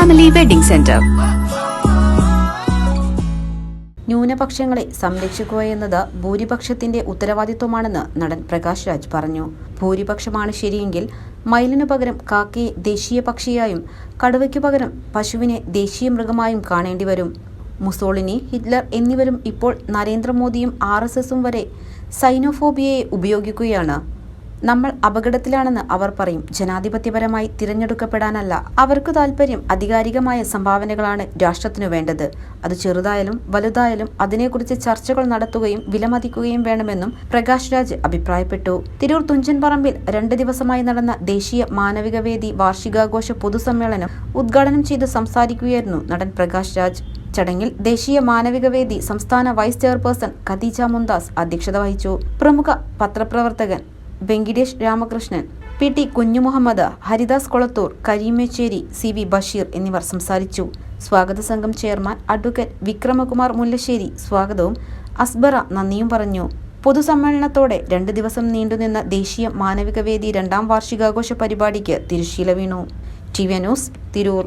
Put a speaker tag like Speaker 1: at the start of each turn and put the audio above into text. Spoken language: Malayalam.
Speaker 1: ഫാമിലി വെഡിംഗ് സെന്റർ
Speaker 2: ന്യൂനപക്ഷങ്ങളെ സംരക്ഷിക്കുക എന്നത് ഭൂരിപക്ഷത്തിന്റെ ഉത്തരവാദിത്വമാണെന്ന് നടൻ പ്രകാശ് രാജ് പറഞ്ഞു. ഭൂരിപക്ഷമാണ് ശരിയെങ്കിൽ മയിലിനു പകരം കാക്കയെ ദേശീയ പക്ഷിയായും കടുവയ്ക്കു പകരം പശുവിനെ ദേശീയ മൃഗമായും കാണേണ്ടി വരും. മുസോളിനി ഹിറ്റ്ലർ എന്നിവരും ഇപ്പോൾ നരേന്ദ്രമോദിയും ആർ എസ് എസും വരെ സൈനോഫോബിയയെ ഉപയോഗിക്കുകയാണ്. നമ്മൾ അപകടത്തിലാണെന്ന് അവർ പറയും. ജനാധിപത്യപരമായി തിരഞ്ഞെടുക്കപ്പെടാനല്ല. അവർക്ക് താല്പര്യം അധികാരികമായ സംഭാവനകളാണ് രാഷ്ട്രത്തിനു വേണ്ടത്. അത് ചെറുതായാലും വലുതായാലും അതിനെക്കുറിച്ച് ചർച്ചകൾ നടത്തുകയും വിലമതിക്കുകയും വേണമെന്നും പ്രകാശ് രാജ് അഭിപ്രായപ്പെട്ടു. തിരൂർ തുഞ്ചൻ പറമ്പിൽ രണ്ട് ദിവസമായി നടന്ന ദേശീയ മാനവികവേദി വാർഷികാഘോഷ പൊതുസമ്മേളനം ഉദ്ഘാടനം ചെയ്ത് സംസാരിക്കുകയായിരുന്നു നടൻ പ്രകാശ് രാജ്. ചടങ്ങിൽ ദേശീയ മാനവികവേദി സംസ്ഥാന വൈസ് ചെയർപേഴ്സൺ ഖദീജ മുന്താസ് അധ്യക്ഷത വഹിച്ചു. പ്രമുഖ പത്രപ്രവർത്തകൻ Venkatesh Ramakrishnan P T Kunhumuhammad Haridas Kolathur Karimecheri C V Basheer എന്നിവർ സംസാരിച്ചു. സ്വാഗത സംഘം ചെയർമാൻ അഡ്വക്കേറ്റ് വിക്രമകുമാർ മുല്ലശ്ശേരി സ്വാഗതവും അസ്ബറ നന്ദിയും പറഞ്ഞു. പൊതുസമ്മേളനത്തോടെ രണ്ട് ദിവസം നീണ്ടുനിന്ന ദേശീയ മാനവിക വേദി രണ്ടാം വാർഷികാഘോഷ പരിപാടിക്ക് തിരുശീല വീണു. T V news Tirur.